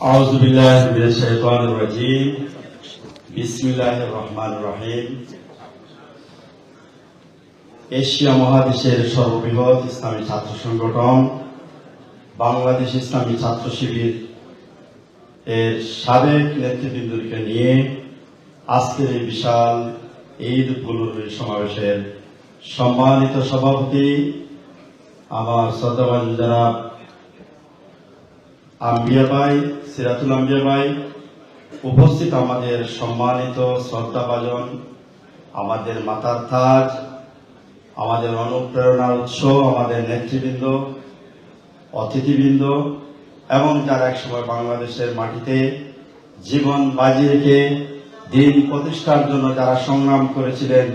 أعوذ بالله من الشيطان الرجيم بسم الله الرحمن الرحيم Asia মহাদেশের সর্ববৃহৎ ইসলামী ছাত্র সংগঠন বাংলাদেশ ইসলামী ছাত্র শিবির এর সাবেক নেতৃবৃন্দকে নিয়ে আজকের এই বিশাল ঈদ পুনরুল সমাবেশের সম্মানিত সভাপতি আমার শ্রদ্ধাবান জনাব আম্বিয়া ভাই, সিরাতুল আম্বিয়া ভাই, উপস্থিত আমাদের সম্মানিত শ্রদ্ধাভাজন, আমাদের মাতার তাজ, আমাদের অনুপ্রেরণার উৎস, আমাদের নেতৃবৃন্দ, অতিথিবৃন্দ, এবং যারা একসময় বাংলাদেশের মাটিতে জীবন বাজি রেখে দিন প্রতিষ্ঠার জন্য যারা সংগ্রাম করেছিলেন,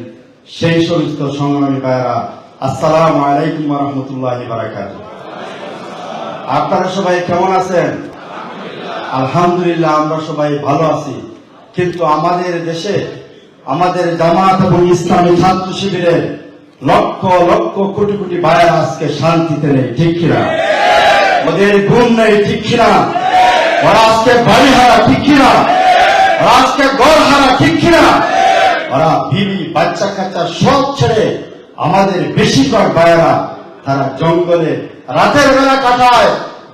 সেই সমস্ত সংগ্রামী ভাইয়েরা, আসসালামু আলাইকুম রহমতুল্লাহ বারাকাতুহ। আপনারা সবাই কেমন আছেন? আলহামদুলিল্লাহ, আমরা সবাই ভালো আছি। কিন্তু আমাদের দেশে, আমাদের জামাত এবং ইসলামী ছাত্র শিবিরের লক্ষ লক্ষ কোটি কোটি বায়ার আজকে শান্তিতে নেই, ঠিক কিনা? ওদের ঘুম নেই, ঠিক কিনা? ওরা আজকে বাড়ি হারা ঠিক কিনা? ওরা আজকে গড় হারা ঠিক কিনা? ওরা বিবি বাচ্চা কাচ্চা সব ছেড়ে আমাদের বেশিরভাগ বায়ারা তারা জঙ্গলে রাতের বেলা কাটায়,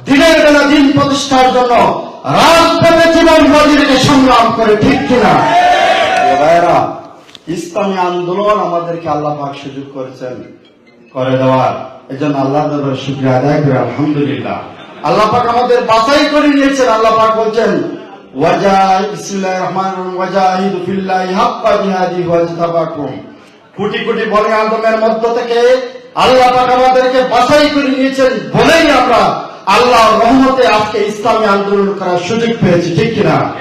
দিনের বেলা দিন প্রতিষ্ঠার জন্য রাজপথে জীবন বাজিকে সংগ্রাম করে, ঠিক কিনা? এ ভাইয়েরা, ইসলামী আন্দোলন আমাদেরকে আল্লাহ পাক সুযোগ করেছেন, করে দেওয়ার। এজন্য আল্লাহ দরবারে শুক্রিয়া আদায় করে, আলহামদুলিল্লাহ। আল্লাহ পাক আমাদের বাছাই করে নিয়েছেন, আল্লাহ পাক বলছেন কোটি কোটি বনে আদমের মধ্য থেকে আল্লাহ আমাদেরকে বাছাই করে নিয়েছেন বলেই আমরা আল্লাহর রহমতে আজকে ইসলামী আন্দোলন করার সুযোগ পেয়েছি, ঠিক কিনা?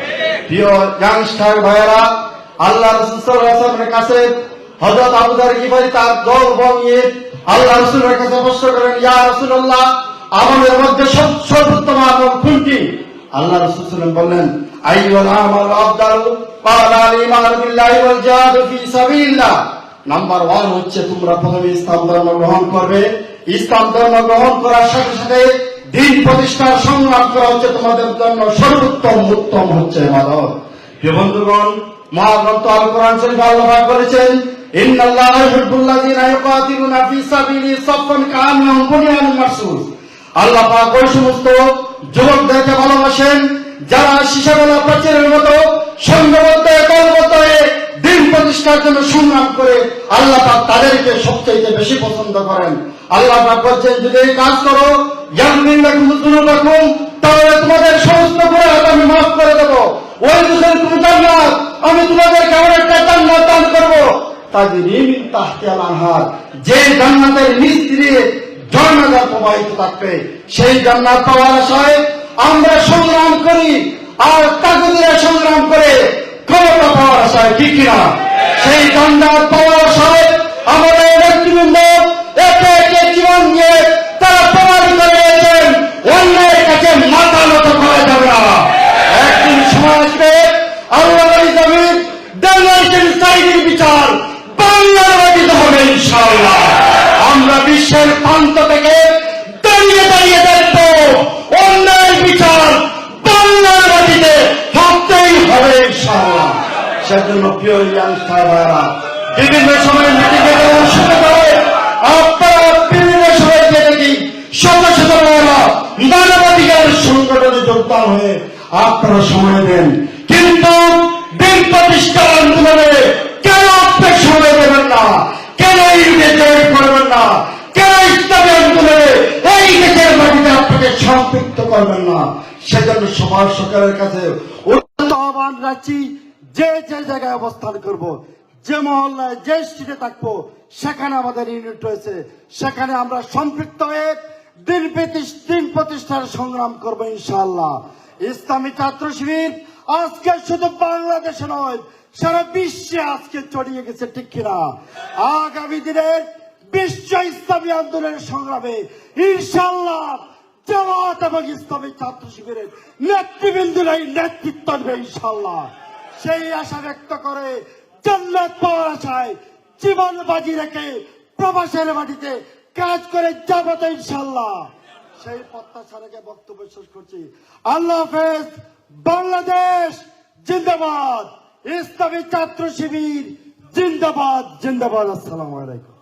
প্রিয় ইয়াংস্টার ভাইয়েরা, আল্লাহ রসুল সাল্লাল্লাহু কাছে হযরত আবু দর গিফারি তার দল বল নিয়ে আল্লাহ রসুলের কাছে প্রশ্ন করেন, ইয়া রাসূলুল্লাহ, আমাদের মধ্যে সব- সর্বোত্তম আমল কোনটি? আল্লাহ রসুল বললেন, আইয়ুল আমাল ক্বালা আল ঈমান বিল্লাহি ওয়াল জিহাদ ফি সাবিলিল্লাহ। নাম্বার ওয়ান হচ্ছে তোমরা প্রথমে ইসলাম ধর্ম গ্রহণ করবে। ইসলাম ধর্ম গ্রহণ করার সাথে সাথে দিন প্রতিষ্ঠার সংগ্রাম করা হচ্ছে, তোমাদের জন্য সর্বোত্তম উত্তম হচ্ছে মাদক প্রিয় বন্ধুগণ, মহাগ্রন্থ আল কোরআন শরীফ আল্লাহ পাক বলেছেন, ইন্নাল্লাহা ইউহিব্বুল্লাযীনা ইউকাতিলুনা ফি যারা শিশাবেলা প্রাচীরের মতো সংঘবদ্ধ প্রতিষ্ঠার জন্য সংগ্রাম করে আল্লাহ পাক তাদেরকে সবচেয়ে বেশি পছন্দ করেন। আল্লাহ পাক বলছেন, যদি এই কাজ করো তাহলে তোমাদের সমস্ত গুণাহ আমি মাফ করে দেবো। ওই দুজন আমি তোমাদেরকে আমার একটা জান্নাত দান আনহার যে জান্নাতের নিচ দিয়ে প্রবাহিত থাকবে, সেই জান্নাত পাওয়ার আশায় আমরা সংগ্রাম করি, আর কাগজের সংগ্রাম করে ক্ষমতা পাওয়ার আশায়, ঠিক কিনা? সেই জান্নাত পাওয়ার আশায় আমাদের নেতৃবৃন্দ একে একে জীবন দিয়ে তারা প্রমাণ করে অন্যের কাছে মাথা নত করা যাবে না একদিন সময় আসবে, আল্লাহ জমিন ডেলিগেশন সাইডের বিচার বাংলার হবে ইনশাআল্লাহ। আমরা বিশ্বের প্রান্ত থেকে বিভিন্ন সময় মিটিংয়ে করে আপনারা বিভিন্ন সময় গিয়ে দেখি মানবাধিকার সংগঠনে যোগদান হয়ে আপনারা সময় দেন। কিন্তু প্রতিষ্ঠার আন্দোলনে কেন আপনি সময় দেবেন না? কেন করবেন না? কেন ইসলামী আন্দোলনে এই দেশের মাটিতে আপনাকে সম্পৃক্ত করবেন না? সেজন্য সমাজ সরকারের কাছে আহ্বান রাখছি। যে যে জায়গায় অবস্থান করব, যে মহল্লায়, যে স্ট্রিটে থাকব, সেখানে আমাদের ইউনিট রয়েছে। সেখানে আমরা সম্পৃক্ত হয়ে দিন দিন প্রতিষ্ঠার সংগ্রাম করব ইনশাল্লাহ ইসলামী ছাত্র শিবির আজকে শুধু বাংলাদেশে নয়, সারা বিশ্বে আজকে ছড়িয়ে গেছে, ঠিক কিনা? আগামী দিনের বিশ্ব ইসলামী আন্দোলনের সংগ্রামে ইনশাল্লাহ জামাত এবং ইসলামী ছাত্র শিবিরের নেতৃবৃন্দরাই নেতৃত্ব দেবে ইনশাআল্লাহ। সেই আশা ব্যক্ত করে জান্নাত পাওয়ার আশায় জীবন বাজি রেখে প্রবাসের মাটিতে কাজ করে যাব তো ইনশাল্লাহ সেই প্রত্যাশা রেখে বক্তব্য শেষ করছি। আল্লাহ হাফেজ, বাংলাদেশ জিন্দাবাদ। ইসলামী ছাত্র শিবির জিন্দাবাদ জিন্দাবাদ। আসসালামু আলাইকুম।